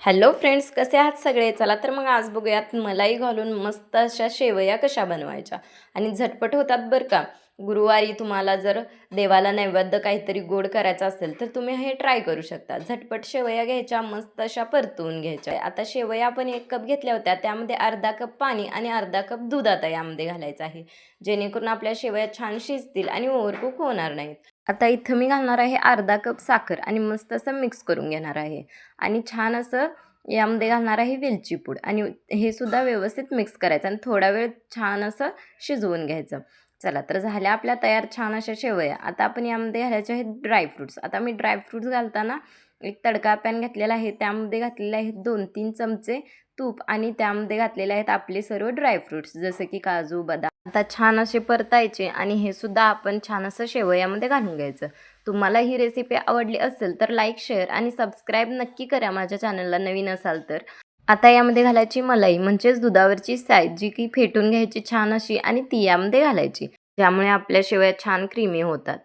Hello friends कसे आहात सगळे? चला तर मग आज बघूयात मलाई घालून मस्त अशा शेवया कशा बनवायच्या. आणि झटपट होतात बरं का. गुरुवारी तुम्हाला जर देवाला नैवेद्य काहीतरी गोड करायचं असेल तर तुम्ही हे ट्राय करू शकता. झटपट शेवया घ्यायच्या मस्त अशा परतवून घ्यायच्या. आता शेवया आपण एक कप घेतल्या होत्या त्यामध्ये अर्धा कप पाणी आणि अर्धा कप दूध आता यामध्ये घालायचं आहे. जेणेकरून आपल्या शेवया छान शिजतील आणि ओव्हरकुक होणार नाहीत. आता इथं मी घालणार आहे अर्धा कप साखर आणि मस्त असं मिक्स करून घेणार आहे. आणि छान असं यामध्ये घालणार आहे वेलची पूड. आणि हे सुद्धा व्यवस्थित मिक्स करायचं आणि थोडा वेळ छान असं शिजवून घ्यायचं. चला तर झाल्या आपल्या तयार छान अशा शेवया. आता आपण यामध्ये घालायचे आहेत ड्रायफ्रूट्स आता मी ड्रायफ्रूट्स घालताना एक तडका पॅन घातलेला आहे. त्यामध्ये घातलेले आहेत दोन तीन चमचे तूप आणि त्यामध्ये घातलेले आहेत आपले सर्व ड्रायफ्रूट्स जसं की काजू बदाम आता छान असे परतायचे आणि हे सुद्धा आपण छान असं शेवयामध्ये घालून घ्यायचं. तुम्हाला ही रेसिपी आवडली असेल तर लाईक शेअर आणि सबस्क्राईब नक्की करा माझ्या चॅनलला नवीन असाल तर. आता यामध्ये घालायची मलाई म्हणजेच दुधावरची साईज जी की फेटून घ्यायची छान अशी आणि ती यामध्ये घालायची ज्यामुळे आपल्या शेवया छान क्रीमी होतात.